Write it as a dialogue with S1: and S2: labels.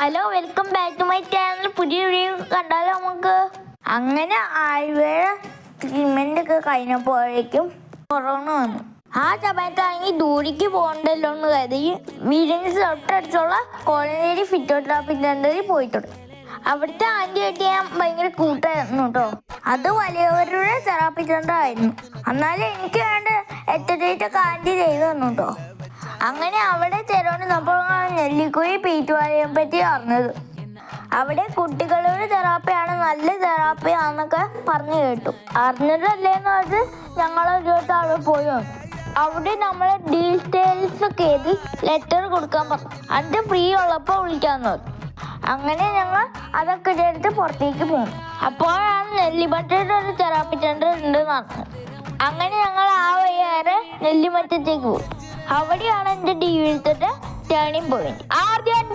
S1: Hello welcome back to my channel പുതിയ video കണ്ടാലോ നമുക്ക്? അങ്ങനെ ആയുർവേദ ട്രീറ്റ്മെന്റ് ഒക്കെ കഴിഞ്ഞപ്പോഴേക്കും കൊറോണ വന്നു. ആ സമയത്താണെങ്കിൽ ദൂരേക്ക് പോകണ്ടല്ലോ എന്ന് കരുതി വീടിന് തൊട്ടടുത്തുള്ള കോളനേരി ഫിറ്റോതെറാപ്പി സെന്ററിൽ പോയിട്ടുണ്ട്. അവിടുത്തെ ആന്റി ആയിട്ട് ഞാൻ ഭയങ്കര കൂട്ടായിരുന്നു കേട്ടോ. അത് വലിയവരുടെ തെറാപ്പി ആയിരുന്നു. എന്നാലും എനിക്ക് വേണ്ട എത്രയൊക്കെ ആന്റി ചെയ്തു തന്നു കേട്ടോ. അങ്ങനെ അവിടെ ചെറുകൊണ്ട് നമ്മൾ നെല്ലിക്കുഴി പീറ്റുവാലയെ പറ്റി അറിഞ്ഞത്. അവിടെ കുട്ടികളുടെ തെറാപ്പിയാണ് നല്ല തെറാപ്പി ആണെന്നൊക്കെ പറഞ്ഞു കേട്ടു. അറിഞ്ഞതല്ലേന്ന് വെച്ച് ഞങ്ങൾ ഒരു ദിവസം അവിടെ പോയി വന്നു. അവിടെ നമ്മൾ ഡീറ്റെയിൽസ് ഒക്കെ എഴുതി ലെറ്റർ കൊടുക്കാൻ പറഞ്ഞു. അത് ഫ്രീ ഉള്ളപ്പോൾ വിളിക്കാന്ന് പറഞ്ഞു. അങ്ങനെ ഞങ്ങൾ അതൊക്കെ എടുത്ത് പുറത്തേക്ക് പോകും അപ്പോഴാണ് നെല്ലിമറ്റയുടെ ഒരു തെറാപ്പി സെന്റർ ഉണ്ട് അങ്ങനെ ഞങ്ങൾ ആ വഴിയേറെ നെല്ലിമറ്റത്തേക്ക് പോയി. അവിടെയാണ് എന്റെ ജീവിതത്തിന്റെ ടേണിംഗ് പോയിന്റ് ആദ്യം